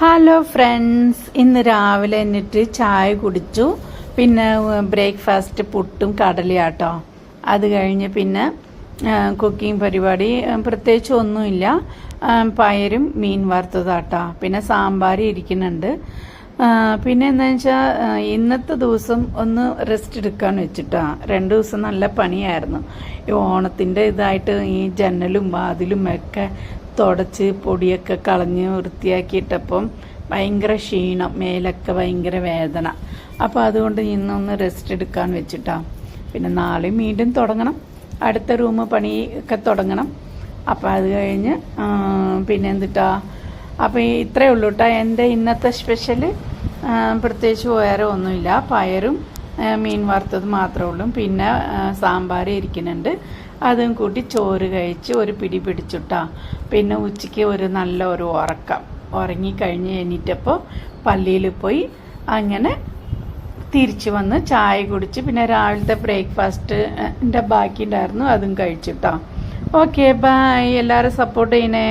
Hello friends ഇന്ന് രാവിലെ എന്നിട്ട് ചായ കുടിച്ചു. പിന്നെ ബ്രേക്ക്ഫാസ്റ്റ് പുട്ടും കടലയാട്ടോ. അത് കഴിഞ്ഞ് പിന്നെ കുക്കിംഗ് പരിപാടി. പ്രത്യേകിച്ച് ഒന്നുമില്ല. പയരും മീൻ വറുത്തതാട്ടോ. പിന്നെ സാമ്പാർ ഇരിക്കുന്നുണ്ട്. പിന്നെ എന്താ വെച്ചാൽ ഇന്നത്തെ ദിവസം ഒന്ന് റെസ്റ്റ് എടുക്കാൻ വെച്ചിട്ടാ. രണ്ട് ദിവസം നല്ല പണിയായിരുന്നു. ഈ ഓണത്തിന്റെ ഇതായിട്ട് ഈ ജനലും വാതിലും ഒക്കെ തുടച്ച് പൊടിയൊക്കെ കളഞ്ഞ് വൃത്തിയാക്കിയിട്ടപ്പം ഭയങ്കര ക്ഷീണം മേലൊക്കെ ഭയങ്കര വേദന. അപ്പോൾ അതുകൊണ്ട് ഇന്നൊന്ന് റെസ്റ്റ് എടുക്കാൻ വെച്ചിട്ടാ. പിന്നെ നാളെ വീണ്ടും തുടങ്ങണം. അടുത്ത റൂം പണി ഒക്കെ തുടങ്ങണം. അപ്പോൾ അത് കഴിഞ്ഞ് പിന്നെ എന്തിട്ടാ? അപ്പോൾ ഇത്രയേ ഉള്ളൂ കേട്ടോ എന്റെ ഇന്നത്തെ സ്പെഷ്യൽ പ്രത്യേകിച്ച് വേറെ ഒന്നുമില്ല. പയറും മീൻ വറുത്തത് മാത്രമേ ഉള്ളൂ. പിന്നെ സാമ്പാർ ഇരിക്കുന്നുണ്ട്. അതും കൂട്ടി ചോറ് കഴിച്ച് ഒരു പിടി പിടിച്ചിട്ടാ. പിന്നെ ഉച്ചയ്ക്ക് ഒരു നല്ല ഒരു ഉറക്കം. ഉറങ്ങിക്കഴിഞ്ഞ് കഴിഞ്ഞിട്ടപ്പോൾ പള്ളിയിൽ പോയി അങ്ങനെ തിരിച്ചു വന്ന് ചായ കുടിച്ച് പിന്നെ രാവിലത്തെ ബ്രേക്ക്ഫാസ്റ്റ് എന്റെ ബാക്കി ഉണ്ടായിരുന്നു അതും കഴിച്ചിട്ടോ. Okay bye. എല്ലാവരും സപ്പോർട്ട് ചെയ്യണേ.